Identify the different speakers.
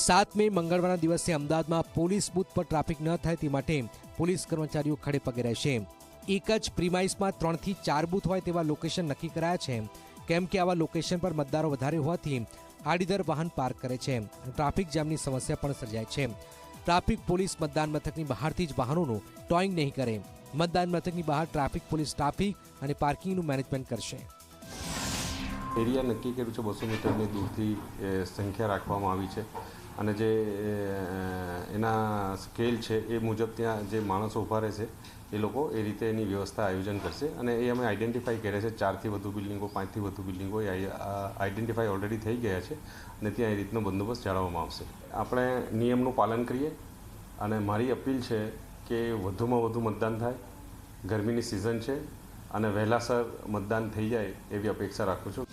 Speaker 1: સાત મે મંગળવારના દિવસે અમદાવાદમાં પોલીસ બૂથ પર ટ્રાફિક ન થાય તે માટે પોલીસ કર્મચારીઓ ખડે પગે રહેશે. એક જ પ્રિમાઇસમાં ત્રણથી ચાર બૂથ હોય તેવા લોકેશન નક્કી કરાયા છે. કેમ કે આવા લોકેશન પર મતદારો વધારે હોવાથી આડીદર વાહન પાર્ક કરે છે. ટ્રાફિક જામની સમસ્યા પણ સર્જાય છે. ટ્રાફિક પોલીસ મતદાન મથકની બહારથી જ વાહનોનું ટોઈંગ નહીં કરે. મતદાન મથકની બહાર ટ્રાફિક પોલીસ ટ્રાફિક અને પાર્કિંગનું મેનેજમેન્ટ કરશે.
Speaker 2: એરિયા નક્કી કર્યું છે બસો મીટરની દૂરથી સંખ્યા રાખવામાં આવી છે. અને જે એના સ્કેલ છે એ મુજબ ત્યાં જે માણસો ઊભા રહેશે, એ લોકો એ રીતે એની વ્યવસ્થા આયોજન કરશે. અને એ અમે આઈડેન્ટિફાઈ કર્યા છે, ચારથી વધુ બિલ્ડિંગો, પાંચથી વધુ બિલ્ડિંગો એ આઈડેન્ટિફાઈ ઓલરેડી થઈ ગયા છે અને ત્યાં એ રીતનો બંદોબસ્ત જાળવવામાં આવશે. આપણે નિયમનું પાલન કરીએ અને મારી અપીલ છે કે વધુમાં વધુ મતદાન થાય, ગરમીની સિઝન છે અને વહેલાસર મતદાન થઈ જાય એવી અપેક્ષા રાખું છું.